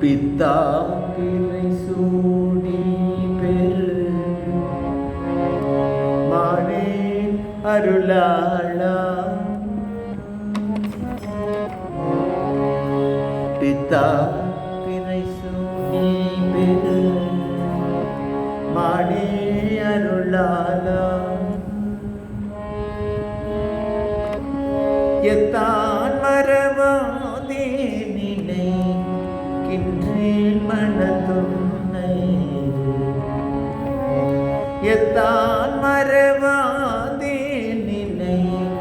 பித்தா பிறை சூடி பெரு மானே அருளாளா. பித்தா பிறை சூடி பெரு மானே அருளாளா. எத்தான் எத்தான் மறவாதே நினைக்கின்றேன்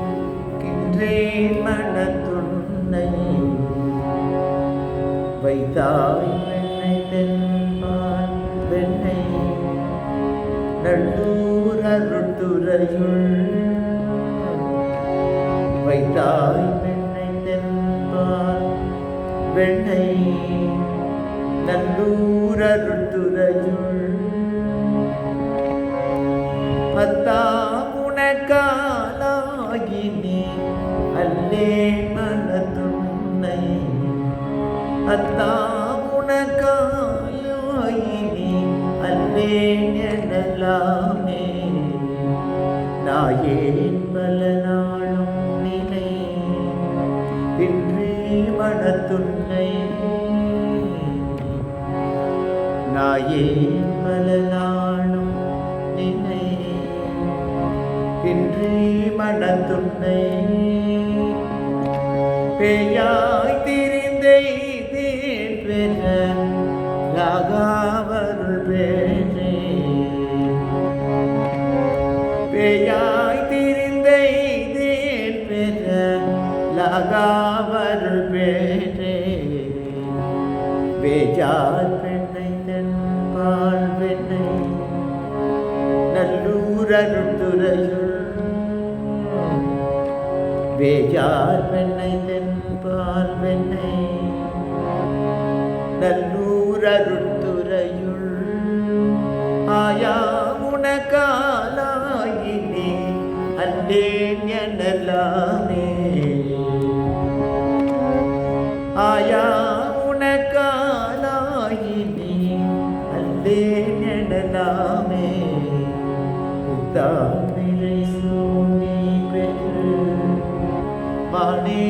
கின்றேன் மனதுன்னை வைத்தாய் வெண்ணை தென்பால் வெண்ணை நல்லூர் அருட்டுரையுள் வைத்தாய் வெண்ணை தென்பால் வெண்ணை நல்லூர் அருட்டுரையுள் அல்லே மனதுன்னை அத்தா உனக்காலாகினே அல்லே எனலாமே. நாயேன் பல நாளும் நினை. இன்றே மனதுன்னை நாயேன் பல நாளும் நினை. இன்றி மனத்துன்னை பேயாய் திரிந்தெய்தேன் பெற ராகாவருள் பேரே பேயாய் திரிந்தெய்தேன் பெற லகாவருள் பேரே பேஜார் நல்லூர் வேஜார் வெண்ணை பெண்ணை தென்பால் பெண்ணை நல்லூர் தாமிரை சோனி பெற்று மானே